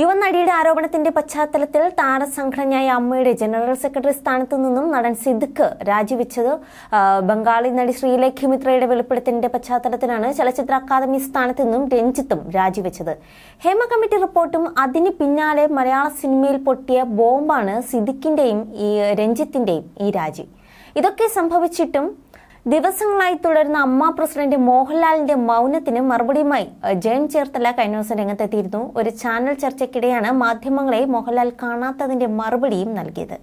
യുവനടിയുടെ ആരോപണത്തിന്റെ പശ്ചാത്തലത്തിൽ താരസംഘടനയായ അമ്മയുടെ general secretary സ്ഥാനത്തു നിന്നും നടൻ സിദ്ദിഖ് രാജിവെച്ചത് ബംഗാളി നടി ശ്രീലേഖി മിത്രയുടെ വെളിപ്പെടുത്തലിന്റെ പശ്ചാത്തലത്തിലാണ് ചലച്ചിത്ര അക്കാദമി സ്ഥാനത്ത് നിന്നും രഞ്ജിത്തും രാജിവെച്ചത്. ഹേമ കമ്മിറ്റി റിപ്പോർട്ടും അതിന് പിന്നാലെ മലയാള സിനിമയിൽ പൊട്ടിയ ബോംബാണ് സിദ്ദിഖിന്റെയും ഈ രഞ്ജിത്തിന്റെയും ഈ രാജി. ഇതൊക്കെ സംഭവിച്ചിട്ടും ദിവസങ്ങളായി തുടരുന്ന അമ്മ പ്രസിഡന്റ് മോഹൻലാലിന്റെ മൗനത്തിന് മറുപടിയുമായി ജയൻ ചേർത്തല കഴിഞ്ഞ ദിവസം രംഗത്തെത്തിയിരുന്നു. ഒരു ചാനൽ ചർച്ചയ്ക്കിടെയാണ് മാധ്യമങ്ങളെ മോഹൻലാൽ കാണാത്തതിന്റെ മറുപടിയും നൽകിയത്.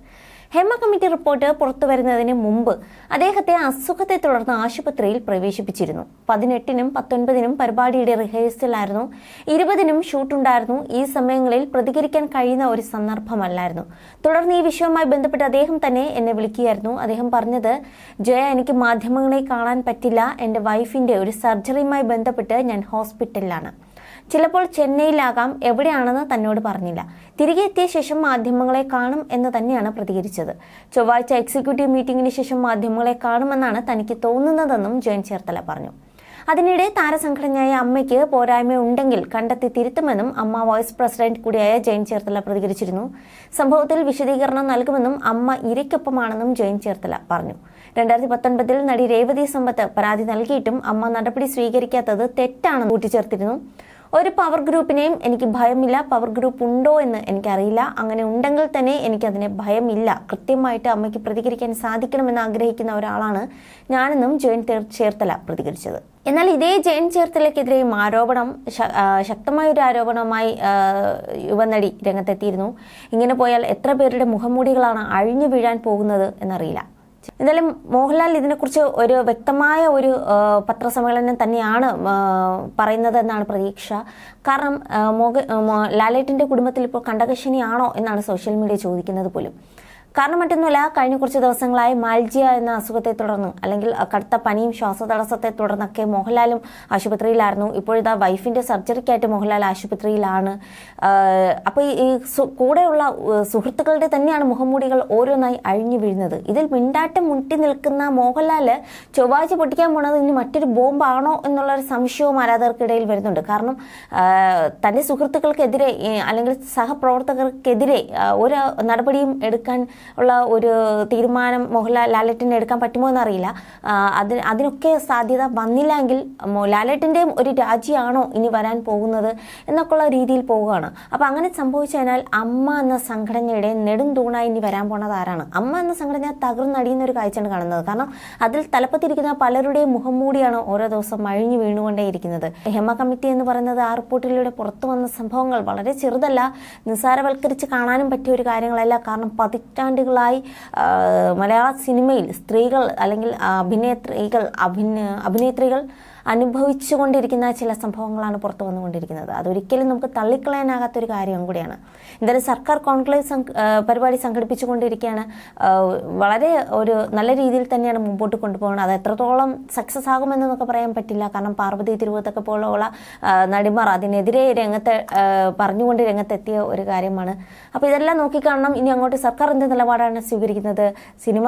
ഹേമ കമ്മിറ്റി റിപ്പോർട്ട് പുറത്തുവരുന്നതിന് മുമ്പ് അദ്ദേഹത്തെ അസുഖത്തെ തുടർന്ന് ആശുപത്രിയിൽ പ്രവേശിപ്പിച്ചിരുന്നു. പതിനെട്ടിനും പത്തൊൻപതിനും പരിപാടിയുടെ റിഹേഴ്സലായിരുന്നു. ഇരുപതിനും ഷൂട്ടുണ്ടായിരുന്നു. ഈ സമയങ്ങളിൽ പ്രതികരിക്കാൻ കഴിയുന്ന ഒരു സന്ദർഭമല്ലായിരുന്നു. തുടർന്ന് ഈ വിഷയവുമായി ബന്ധപ്പെട്ട് അദ്ദേഹം തന്നെ എന്നെ വിളിക്കുകയായിരുന്നു. അദ്ദേഹം പറഞ്ഞത് ജയ എനിക്ക് മാധ്യമങ്ങളെ കാണാൻ പറ്റില്ല. എന്റെ വൈഫിന്റെ ഒരു സർജറിയുമായി ബന്ധപ്പെട്ട് ഞാൻ ഹോസ്പിറ്റലിലാണ്. ചിലപ്പോൾ ചെന്നൈയിലാകാം എവിടെയാണെന്ന് തന്നോട് പറഞ്ഞില്ല. തിരികെ എത്തിയ ശേഷം മാധ്യമങ്ങളെ കാണും എന്ന് തന്നെയാണ് പ്രതികരിച്ചത്. ചൊവ്വാഴ്ച എക്സിക്യൂട്ടീവ് മീറ്റിംഗിന് ശേഷം മാധ്യമങ്ങളെ കാണുമെന്നാണ് തനിക്ക് തോന്നുന്നതെന്നും ജയൻ ചേർത്തല പറഞ്ഞു. അതിനിടെ താരസംഘടനയായ അമ്മയ്ക്ക് പോരായ്മ ഉണ്ടെങ്കിൽ കണ്ടെത്തി തിരുത്തുമെന്നും അമ്മ വൈസ് പ്രസിഡന്റ് കൂടിയായ ജയൻ ചേർത്തല പ്രതികരിച്ചിരുന്നു. സംഭവത്തിൽ വിശദീകരണം നൽകുമെന്നും അമ്മ ഇരയ്ക്കൊപ്പമാണെന്നും ജയൻ ചേർത്തല പറഞ്ഞു. രണ്ടായിരത്തി പത്തൊൻപതിൽ നടി രേവതി സമ്പത്ത് പരാതി നൽകിയിട്ടും അമ്മ നടപടി സ്വീകരിക്കാത്തത് തെറ്റാണെന്ന് കൂട്ടിച്ചേർത്തിരുന്നു. ഒരു പവർ ഗ്രൂപ്പിനെയും എനിക്ക് ഭയമില്ല. പവർ ഗ്രൂപ്പ് ഉണ്ടോ എന്ന് എനിക്കറിയില്ല. അങ്ങനെ ഉണ്ടെങ്കിൽ തന്നെ എനിക്കതിനെ ഭയമില്ല. കൃത്യമായിട്ട് അമ്മയ്ക്ക് പ്രതികരിക്കാൻ സാധിക്കണമെന്ന് ആഗ്രഹിക്കുന്ന ഒരാളാണ് ഞാനെന്നും ജയൻ ചേർത്തല പ്രതികരിച്ചത്. എന്നാൽ ഇതേ ജയൻ ചേർത്തലയ്ക്കെതിരെയും ആരോപണം ശക്തമായ ഒരു ആരോപണവുമായി യുവനടി രംഗത്തെത്തിയിരുന്നു. ഇങ്ങനെ പോയാൽ എത്ര പേരുടെ മുഖംമൂടികളാണ് അഴിഞ്ഞു വീഴാൻ പോകുന്നത് എന്നറിയില്ല. എന്തായാലും മോഹൻലാൽ ഇതിനെക്കുറിച്ച് ഒരു വ്യക്തമായ ഒരു പത്രസമ്മേളനം തന്നെയാണ് പറയുന്നത് എന്നാണ് പ്രതീക്ഷ. കാരണം മോഹ ലാലേട്ടിന്റെ കുടുംബത്തിൽ ഇപ്പോൾ കണ്ടകശനിയാണോ എന്നാണ് സോഷ്യൽ മീഡിയ ചോദിക്കുന്നത് പോലും. കാരണം മറ്റൊന്നുമല്ല കഴിഞ്ഞ കുറച്ച് ദിവസങ്ങളായി മാൽജിയ എന്ന അസുഖത്തെ തുടർന്ന് അല്ലെങ്കിൽ കടുത്ത പനിയും ശ്വാസതടസ്സത്തെ തുടർന്നൊക്കെ മോഹൻലാലും ആശുപത്രിയിലായിരുന്നു. ഇപ്പോഴത്തെ വൈഫിന്റെ സർജറിക്കായിട്ട് മോഹൻലാൽ ആശുപത്രിയിലാണ്. അപ്പോൾ ഈ കൂടെയുള്ള സുഹൃത്തുക്കളുടെ തന്നെയാണ് മുഖംമൂടികൾ ഓരോന്നായി അഴിഞ്ഞു വീഴുന്നത്. ഇതിൽ മിണ്ടാട്ടം മുട്ടി നിൽക്കുന്ന മോഹൻലാൽ ചൊവ്വാഴ്ച പൊട്ടിക്കാൻ പോണത് ഇനി മറ്റൊരു ബോംബാണോ എന്നുള്ള ഒരു സംശയവും ആരാധകർക്കിടയിൽ വരുന്നുണ്ട്. കാരണം തന്റെ സുഹൃത്തുക്കൾക്കെതിരെ അല്ലെങ്കിൽ സഹപ്രവർത്തകർക്കെതിരെ ഒരു നടപടിയും എടുക്കാൻ ഉള്ള ഒരു തീരുമാനം മോഹൻലാൽ ലാലറ്റിന്റെ എടുക്കാൻ പറ്റുമോ എന്നറിയില്ല. അതിന് അതിനൊക്കെ സാധ്യത വന്നില്ലെങ്കിൽ എങ്കിൽ ഒരു രാജിയാണോ ഇനി വരാൻ പോകുന്നത് എന്നൊക്കെയുള്ള രീതിയിൽ പോവുകയാണ്. അപ്പോൾ അങ്ങനെ സംഭവിച്ചു കഴിഞ്ഞാൽ അമ്മ എന്ന സംഘടനയുടെ നെടും തൂണായി ഇനി വരാൻ പോണത് ആരാണ്? അമ്മ എന്ന സംഘടന തകർന്നടിയുന്ന ഒരു കാഴ്ചയാണ് കാണുന്നത്. കാരണം അതിൽ തലപ്പത്തിരിക്കുന്ന പലരുടെയും മുഖം മൂടിയാണ് ഓരോ ദിവസം മഴിഞ്ഞു വീണുകൊണ്ടേയിരിക്കുന്നത് ഹെമ കമ്മിറ്റി എന്ന് പറയുന്നത് ആ റിപ്പോർട്ടിലൂടെ പുറത്തു വന്ന സംഭവങ്ങൾ വളരെ ചെറുതല്ല. നിസ്സാരവൽക്കരിച്ച് കാണാനും പറ്റിയ ഒരു കാര്യങ്ങളല്ല. കാരണം പതിറ്റാണ്ടുകളായി മലയാള സിനിമയിൽ സ്ത്രീകൾ അല്ലെങ്കിൽ അഭിനേത്രികൾ അഭിന അഭിനേത്രികൾ അനുഭവിച്ചുകൊണ്ടിരിക്കുന്ന ചില സംഭവങ്ങളാണ് പുറത്തു വന്നുകൊണ്ടിരിക്കുന്നത്. അതൊരിക്കലും നമുക്ക് തള്ളിക്കളയാനാകാത്ത ഒരു കാര്യം കൂടിയാണ്. എന്തായാലും സർക്കാർ കോൺക്ലേവ് പരിപാടി സംഘടിപ്പിച്ചുകൊണ്ടിരിക്കുകയാണ്. വളരെ ഒരു നല്ല രീതിയിൽ തന്നെയാണ് മുമ്പോട്ട് കൊണ്ടുപോകുന്നത് അത് എത്രത്തോളം സക്സസ് ആകുമെന്നൊക്കെ പറയാൻ പറ്റില്ല. കാരണം പാർവതി തിരുവത്തൊക്കെ പോലുള്ള നടിമാർ അതിനെതിരെ രംഗത്ത് പറഞ്ഞുകൊണ്ട് രംഗത്തെത്തിയ ഒരു കാര്യമാണ്. അപ്പോൾ ഇതെല്ലാം നോക്കിക്കാണണം ഇനി അങ്ങോട്ട് സർക്കാർ എന്ത് നിലപാടാണ് സ്വീകരിക്കുന്നത്? സിനിമ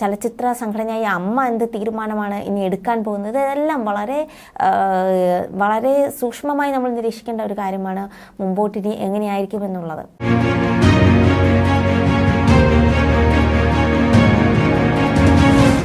ചലച്ചിത്ര സംഘടനയായ അമ്മ എന്ത് തീരുമാനമാണ് ഇനി എടുക്കാൻ പോകുന്നത്? ഇതെല്ലാം വളരെ വളരെ സൂക്ഷ്മമായി നമ്മൾ നിരീക്ഷിക്കേണ്ട ഒരു കാര്യമാണ് മുമ്പോട്ടിനി എങ്ങനെയായിരിക്കും എന്നുള്ളത്.